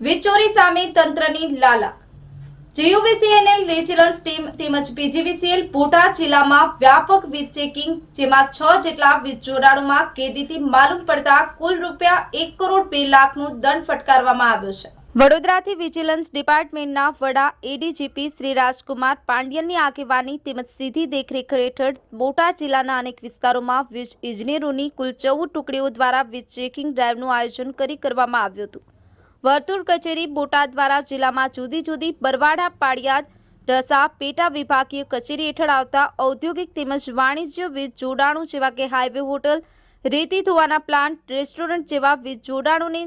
વીજ સામે તંત્રની લાલાક. જીયુવીસીએનએલ વિજિલન્સ ટીમ તેમજ બીજીવીસીએલ બોટા જિલ્લામાં વ્યાપક વીજ ચેકિંગ, જેમાં છ જેટલા વીજ જોડાણોમાં કેદીથી માલુમ પડતા કુલ રૂપિયા એક કરોડ બે લાખનો દંડ ફટકારવામાં આવ્યો છે. વડોદરાથી વિજિલન્સ ડિપાર્ટમેન્ટના વડા એડીજીપી શ્રી રાજકુમાર પાંડ્યનની આગેવાની તેમજ સીધી દેખરેખ હેઠળ બોટા જિલ્લાના અનેક વિસ્તારોમાં વીજ ઇજનેરોની કુલ ચૌદ ટુકડીઓ દ્વારા વીજ ચેકિંગ ડ્રાઈવનું આયોજન કરી કરવામાં આવ્યું હતું. વર્તુળ કચેરી બોટાદ દ્વારા જિલ્લામાં જુદી જુદી બરવાડા પાડિયાદ રસા, પેટા વિભાગીય કચેરી હેઠળ આવતા ઔદ્યોગિક તેમજ વાણિજ્ય વીજ જોડાણો જેવા કે હાઈવે, હોટલ, રેતી ધોવાના પ્લાન્ટ, રેસ્ટોરન્ટ જેવા વીજ જોડાણોને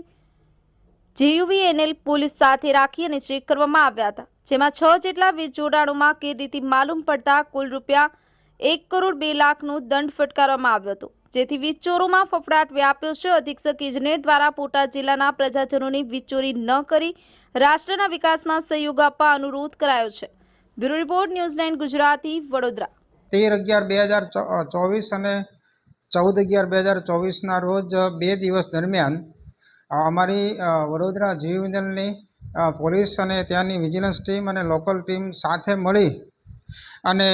જીયુવીએનએલ પોલીસ સાથે રાખી અને ચેક કરવામાં આવ્યા હતા, જેમાં છ જેટલા વીજ જોડાણોમાં કેદીથી માલુમ પડતા કુલ રૂપિયા એક કરોડ બે લાખનો દંડ ફટકારવામાં આવ્યો હતો. જેથી વીજચોરોમાં ફફડાટ વ્યાપ્યો છે. અધિક્ષક ઇજનેર દ્વારા પોટા જિલ્લાના પ્રજાજનોની વીજચોરી ન કરી રાષ્ટ્રના વિકાસમાં સહયોગ આપવા અનુરોધ કરાયો છે. Bureau report, news nine Gujarati, Vadodara. તેર અગિયાર બે હજાર ચોવીસ અને ચૌદ અગિયાર બે હજાર ચોવીસના રોજ બે દિવસ દરમિયાન અમારી વડોદરા જીવવિંદલની પોલીસ અને ત્યાંની વિજિલન્સ ટીમ અને લોકલ ટીમ સાથે મળી અને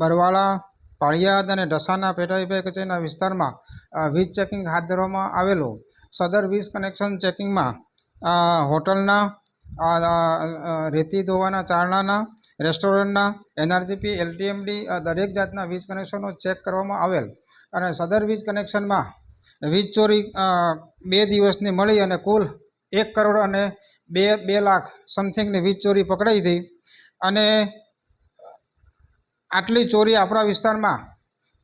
બરવાળા પાળિયાદ અને ઢસાના પેટા વિભાગ કચેરીના વિસ્તારમાં વીજ ચેકિંગ હાથ ધરવામાં આવેલું. સદર વીજ કનેક્શન ચેકિંગમાં હોટલના રેતી ધોવાના ચારણાના, રેસ્ટોરન્ટના, એનઆરજીપી, એલટીએમડી દરેક જાતના વીજ કનેક્શનો ચેક કરવામાં આવેલ. અને સદર વીજ કનેક્શનમાં વીજ ચોરી બે દિવસની મળી અને કુલ એક કરોડ અને બે બે લાખ સમથિંગની વીજ ચોરી પકડાઈ હતી. અને આટલી ચોરી આપણા વિસ્તારમાં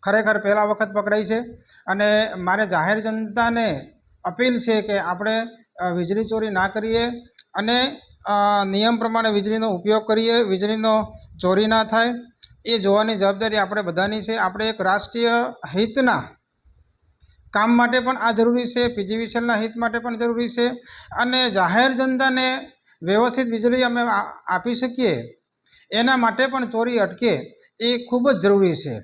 ખરેખર પહેલા વખત પકડાઈ છે અને મારે જાહેર જનતાને અપીલ છે કે આપણે વીજળી ચોરી ના કરીએ અને નિયમ પ્રમાણે વીજળીનો ઉપયોગ કરીએ, વીજળીનો ચોરી ના થાય. એ જોવાની જવાબદારી આપણે બધાની છે. આપણે એક રાષ્ટ્રીય હિતના કામ માટે પણ આ જરૂરી છે. પીજીવીસીએલના હિત માટે પણ જરૂરી છે. અને જાહેર જનતાને વ્યવસ્થિત વીજળી અમે આપી શકીએ એના માટે પણ ચોરી અટકે એ ખૂબ જ જરૂરી છે.